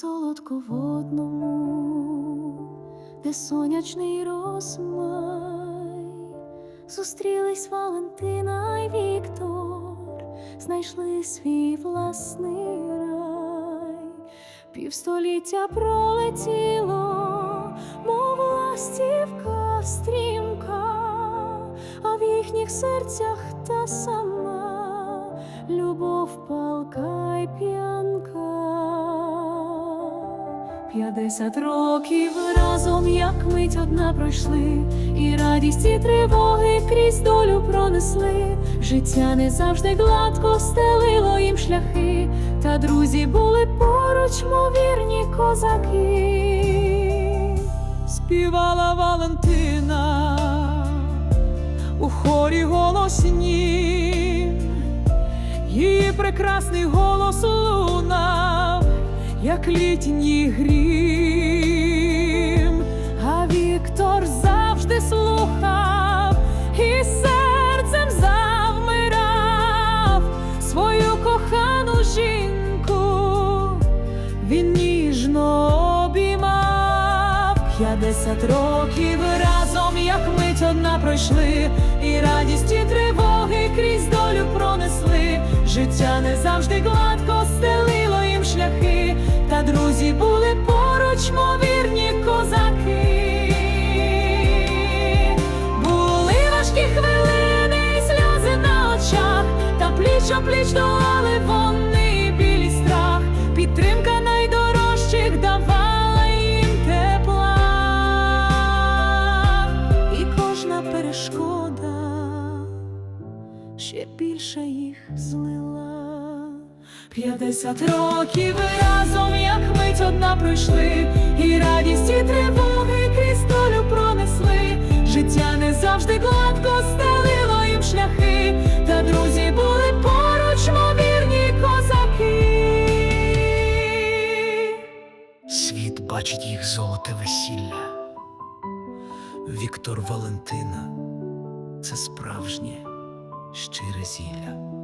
солодководному, де сонячний розмай, зустрілись Валентина й Віктор, знайшли свій власний рай, півстоліття пролетіло, мов ластівка стрімка, а в їхніх серцях та сама любов палка й п'янка. П'ятдесят років разом, як мить одна пройшли, і радість і тривоги крізь долю пронесли. Життя не завжди гладко стелило їм шляхи, та друзі були поруч, мов вірні козаки. співала Валентина у хорі голосні, її прекрасний голос лунав, як літній грім, а Віктор завжди слухав і серцем завмирав свою кохану жінку. Він ніжно обіймав. П'ятдесят років разом, як мить одна пройшли, і радість і та друзі були поруч, мов вірні козаки. Були важкі хвилини, і сльози на очах, та пліч пліч долали вони білі страх. Підтримка найдорожчих давала їм тепла, і кожна перешкода ще більше їх злила. П'ятдесят років разом, як мить одна пройшли, і радість, і тривоги крізь долю пронесли. Життя не завжди гладко стелило їм шляхи, та друзі були поруч, мов вірні козаки. Світ бачить їх золоте весілля. Віктор Валентина це справжнє щире зілля.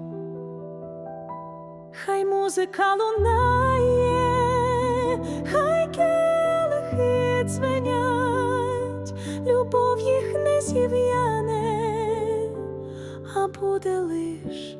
Хай музика лунає, хай келихи дзвенять, Любов їх не зів'яне, а буде лиш